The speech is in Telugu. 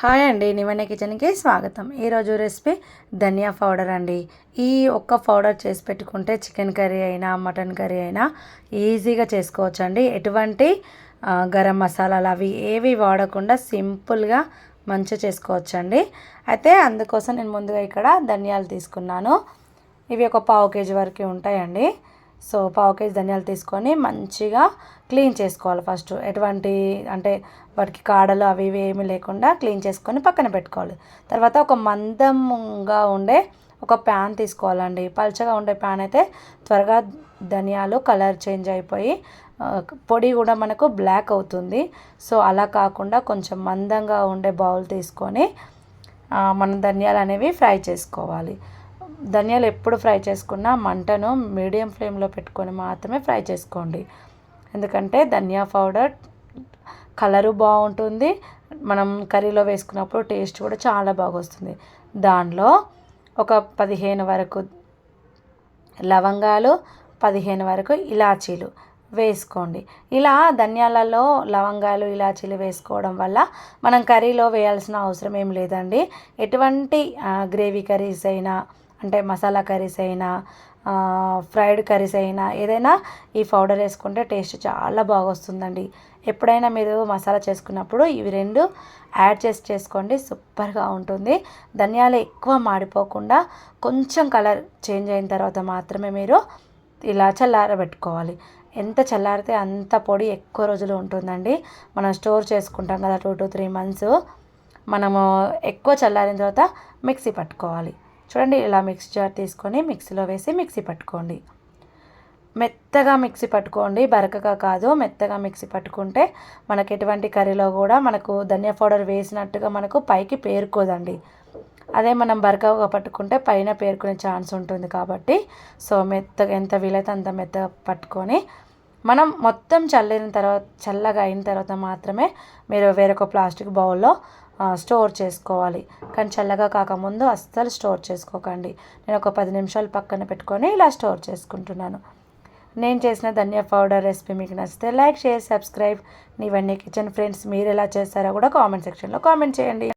హాయ్ అండి నివన్న కిచెన్కి స్వాగతం. ఈరోజు రెసిపీ ధనియా పౌడర్ అండి. ఈ ఒక్క పౌడర్ చేసి పెట్టుకుంటే చికెన్ కర్రీ అయినా మటన్ కర్రీ అయినా ఈజీగా చేసుకోవచ్చు అండి ఎటువంటి గరం మసాలాలు అవి ఏవి వాడకుండా సింపుల్గా మంచిగా చేసుకోవచ్చు అండి అయితే అందుకోసం నేను ముందుగా ఇక్కడ ధనియాలు తీసుకున్నాను. ఇవి ఒక పావు కేజీ వరకు ఉంటాయండి. సో పావు కేజీ ధనియాలు తీసుకొని మంచిగా క్లీన్ చేసుకోవాలి ఫస్ట్. ఎటువంటి అంటే వాటికి కాడలు అవి ఇవి ఏమీ లేకుండా క్లీన్ చేసుకొని పక్కన పెట్టుకోవాలి. తర్వాత ఒక మందంగా ఉండే ఒక ప్యాన్ తీసుకోవాలండి. పల్చగా ఉండే ప్యాన్ అయితే త్వరగా ధనియాలు కలర్ చేంజ్ అయిపోయి పొడి కూడా మనకు బ్లాక్ అవుతుంది. సో అలా కాకుండా కొంచెం మందంగా ఉండే బౌల్ తీసుకొని మన మనం ధనియాలు అనేవి ఫ్రై చేసుకోవాలి. ధనియాలు ఎప్పుడు ఫ్రై చేసుకున్నా మంటను మీడియం ఫ్లేమ్లో పెట్టుకొని మాత్రమే ఫ్రై చేసుకోండి. ఎందుకంటే ధనియా పౌడర్ కలరు బాగుంటుంది. మనం కర్రీలో వేసుకున్నప్పుడు టేస్ట్ కూడా చాలా బాగా వస్తుంది. దానిలో ఒక పదిహేను వరకు లవంగాలు పదిహేను వరకు ఇలాచీలు వేసుకోండి. ఇలా ధనియాలలో లవంగాలు ఇలాచీలు వేసుకోవడం వల్ల మనం కర్రీలో వేయాల్సిన అవసరం ఏం లేదండి. ఎటువంటి గ్రేవీ కర్రీస్ అయినా అంటే మసాలా కర్రీస్ అయినా ఫ్రైడ్ కర్రీస్ అయినా ఏదైనా ఈ పౌడర్ వేసుకుంటే టేస్ట్ చాలా బాగా వస్తుందండి ఎప్పుడైనా మీరు మసాలా చేసుకున్నప్పుడు ఇవి రెండు యాడ్ చేసి చేసుకోండి సూపర్గా ఉంటుంది. ధనియాలు ఎక్కువ మాడిపోకుండా కొంచెం కలర్ చేంజ్ అయిన తర్వాత మాత్రమే మీరు ఇలా చల్లారబెట్టుకోవాలి. ఎంత చల్లారితే అంత పొడి ఎక్కువ రోజులు ఉంటుందండి. మనం స్టోర్ చేసుకుంటాం కదా టూ టు త్రీ మంత్స్ మనము ఎక్కువ చల్లారిన తర్వాత మిక్సీ పట్టుకోవాలి. చూడండి ఇలా మిక్స్ జార్ తీసుకొని మిక్సీలో వేసి మిక్సీ పట్టుకోండి. మెత్తగా మిక్సీ పట్టుకోండి. బరకగా కాదు మెత్తగా మిక్సీ పట్టుకుంటే మనకి ఎటువంటి కర్రీలో కూడా మనకు ధనియా పౌడర్ వేసినట్టుగా మనకు పైకి పేరుకోదండి. అదే మనం బరకగా పట్టుకుంటే పైన పేరుకునే ఛాన్స్ ఉంటుంది కాబట్టి. సో మెత్తగా ఎంత వీలైతే అంత మెత్తగా పట్టుకొని మనం మొత్తం చల్లిన తర్వాత చల్లగా అయిన తర్వాత మాత్రమే మీరు వేరొక ప్లాస్టిక్ బౌల్లో స్టోర్ చేసుకోవాలి. కానీ చల్లగా కాకముందు అస్సలు స్టోర్ చేసుకోకండి. నేను ఒక పది నిమిషాలు పక్కన పెట్టుకొని ఇలా స్టోర్ చేసుకుంటున్నాను. నేను చేసిన ధనియా పౌడర్ రెసిపీ మీకు నచ్చితే లైక్ షేర్ సబ్స్క్రైబ్. ఇవన్నీ కిచెన్ ఫ్రెండ్స్ మీరు ఎలా చేస్తారో కూడా కామెంట్ సెక్షన్లో కామెంట్ చేయండి.